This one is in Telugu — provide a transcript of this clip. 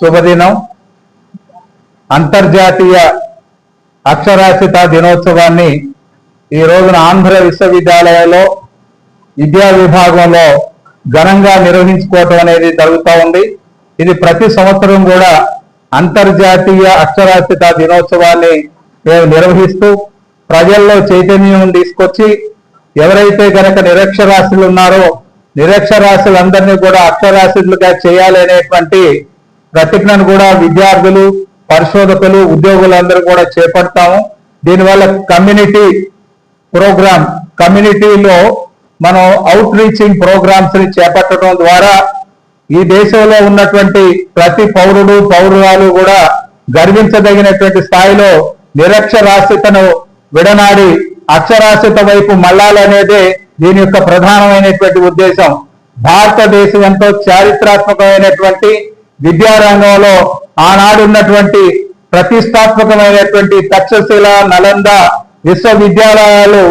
శుభదినం. అంతర్జాతీయ అక్షరాస్యత దినోత్సవాన్ని ఈ రోజున ఆంధ్ర విశ్వవిద్యాలయంలో విద్యా విభాగంలో ఘనంగా నిర్వహించుకోవటం అనేది జరుగుతూ ఉంది. ఇది ప్రతి సంవత్సరం కూడా అంతర్జాతీయ అక్షరాస్యత దినోత్సవాన్ని మేము నిర్వహిస్తూ ప్రజల్లో చైతన్యం తీసుకొచ్చి ఎవరైతే గనక నిరక్షరాస్యులు ఉన్నారో నిరక్షరాస్యులందరినీ కూడా అక్షరాస్యులుగా చేయాలి అనేటువంటి ప్రతిజ్ఞను కూడా విద్యార్థులు పరిశోధకులు ఉద్యోగులందరూ కూడా చేపడతాము. దీనివల్ల కమ్యూనిటీ ప్రోగ్రామ్ కమ్యూనిటీలో మనం అవుట్ రీచింగ్ ప్రోగ్రామ్స్ని చేపట్టడం ద్వారా ఈ దేశంలో ఉన్నటువంటి ప్రతి పౌరుడు పౌరురాలు కూడా గర్వించదగినటువంటి స్థాయిలో నిరక్షరాస్యతను విడనాడి అక్షరాస్యత వైపు మళ్ళాలనేదే దీని యొక్క ప్రధానమైనటువంటి ఉద్దేశం. భారతదేశం ఎంతో చారిత్రాత్మకమైనటువంటి విద్యారంగంలో ఆనాడు ఉన్నటువంటి ప్రతిష్టాత్మకమైనటువంటి తక్షశిల నలంద విశ్వవిద్యాలయాలు